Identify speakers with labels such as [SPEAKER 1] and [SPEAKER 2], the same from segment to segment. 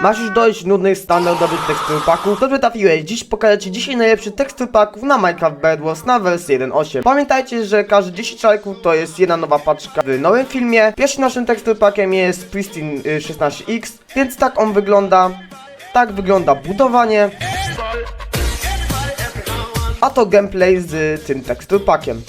[SPEAKER 1] Masz już dość nudnych standardowych tekstur paków? Dobrze trafiłeś, dziś pokażę Ci dzisiaj najlepszy tekstur paków na Minecraft Bed Wars na wersję 1.8. Pamiętajcie, że każdy 10 lajków to jest jedna nowa paczka w nowym filmie. Pierwszym naszym tekstur pakiem jest Pristine y, 16X, więc tak on wygląda. Tak wygląda budowanie. A to gameplay z y, tym tekstur pakiem.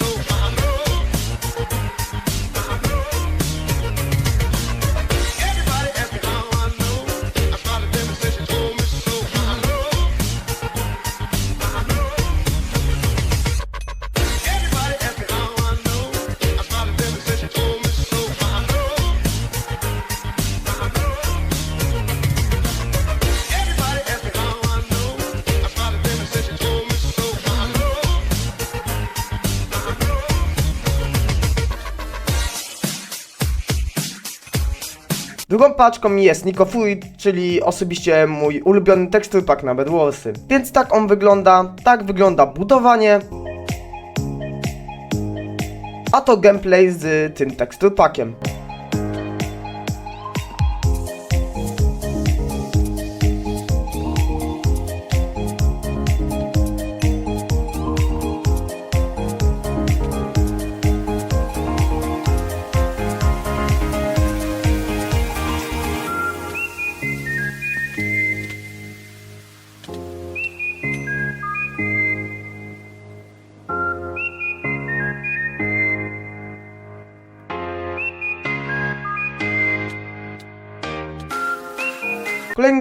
[SPEAKER 1] Drugą paczką jest Nico Fluid, czyli osobiście mój ulubiony tekstur pack na Bedwarsy. Więc tak on wygląda, tak wygląda budowanie. A to gameplay z tym tekstur packiem.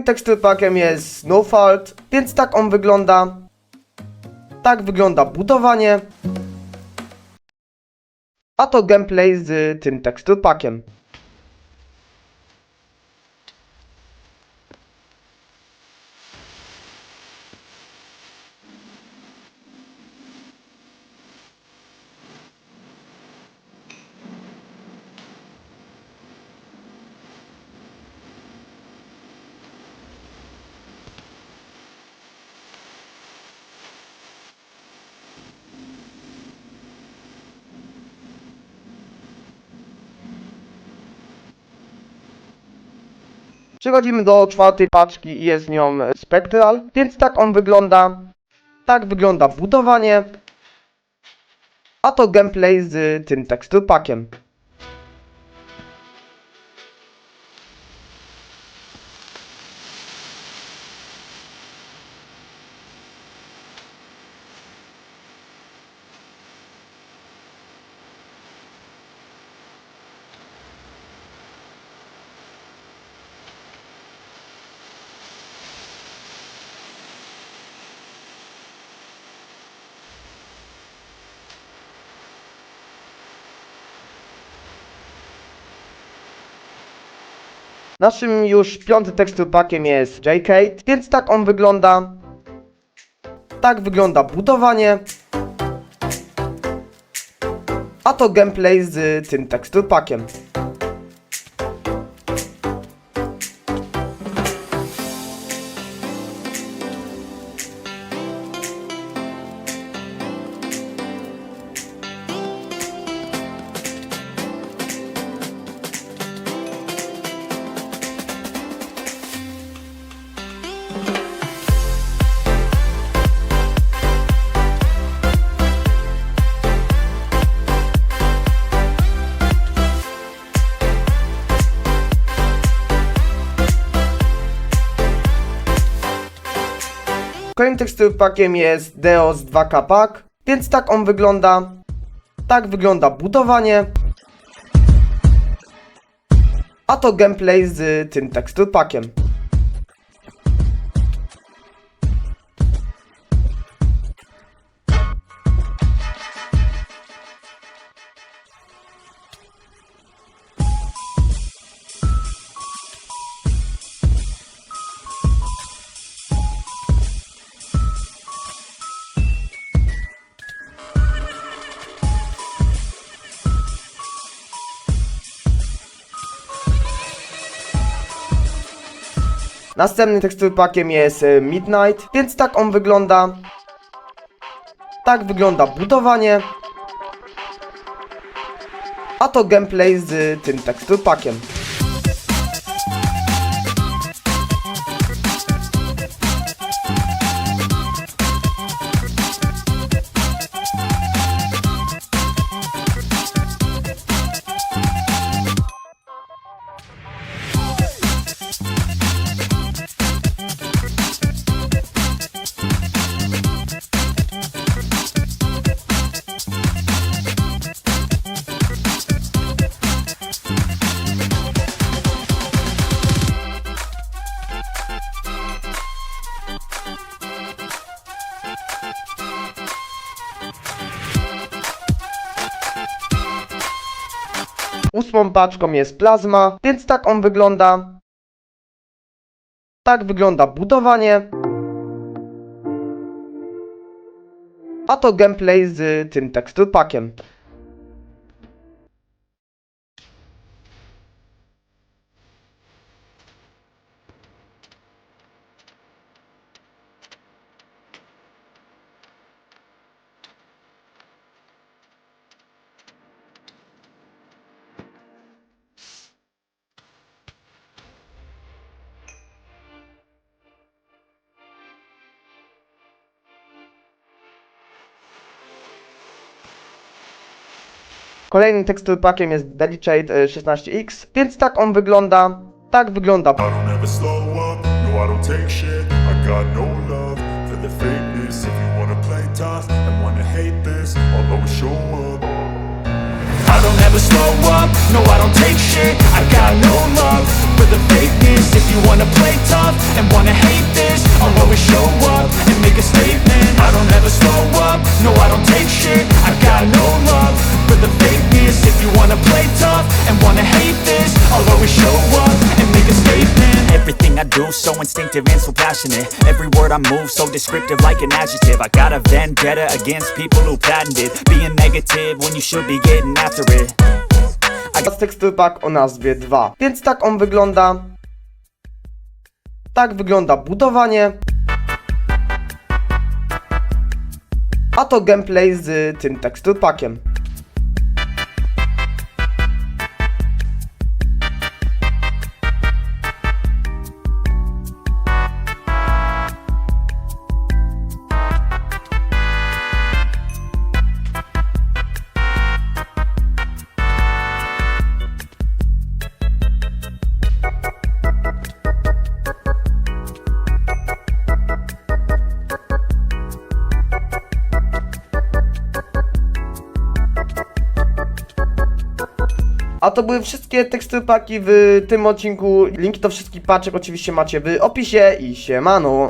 [SPEAKER 1] Kolejnym tekstur packiem jest No Fault, więc tak on wygląda. Tak wygląda budowanie. A to gameplay z tym tekstur Przechodzimy do czwartej paczki i jest nią Spectral, więc tak on wygląda. Tak wygląda budowanie. A to gameplay z tym tekstur Naszym już piątym tekstur packiem jest JK, więc tak on wygląda. Tak wygląda budowanie. A to gameplay z tym tekstur Kolejnym tekstur packiem jest Deos 2K Pack, więc tak on wygląda. Tak wygląda budowanie. A to gameplay z tym tekstur Następnym tekstur packiem jest e, Midnight, więc tak on wygląda. Tak wygląda budowanie. A to gameplay z tym tekstur packiem. Ósmą paczką jest plazma, więc tak on wygląda. Tak wygląda budowanie. A to gameplay z tym tekstur Kolejnym tekstur packiem jest Delicate e, 16X, więc tak on wygląda. Tak wygląda.
[SPEAKER 2] I
[SPEAKER 3] do so instinctive and so passionate Every word I move so descriptive like an adjective I got a vendetta against people who patented Being negative when you should be getting after it
[SPEAKER 1] o nazwie 2. Więc tak on wygląda. Tak wygląda budowanie. A to gameplay z tym tekstur A to były wszystkie tekstur paki w tym odcinku. Linki do wszystkich paczek oczywiście macie w opisie i siemano.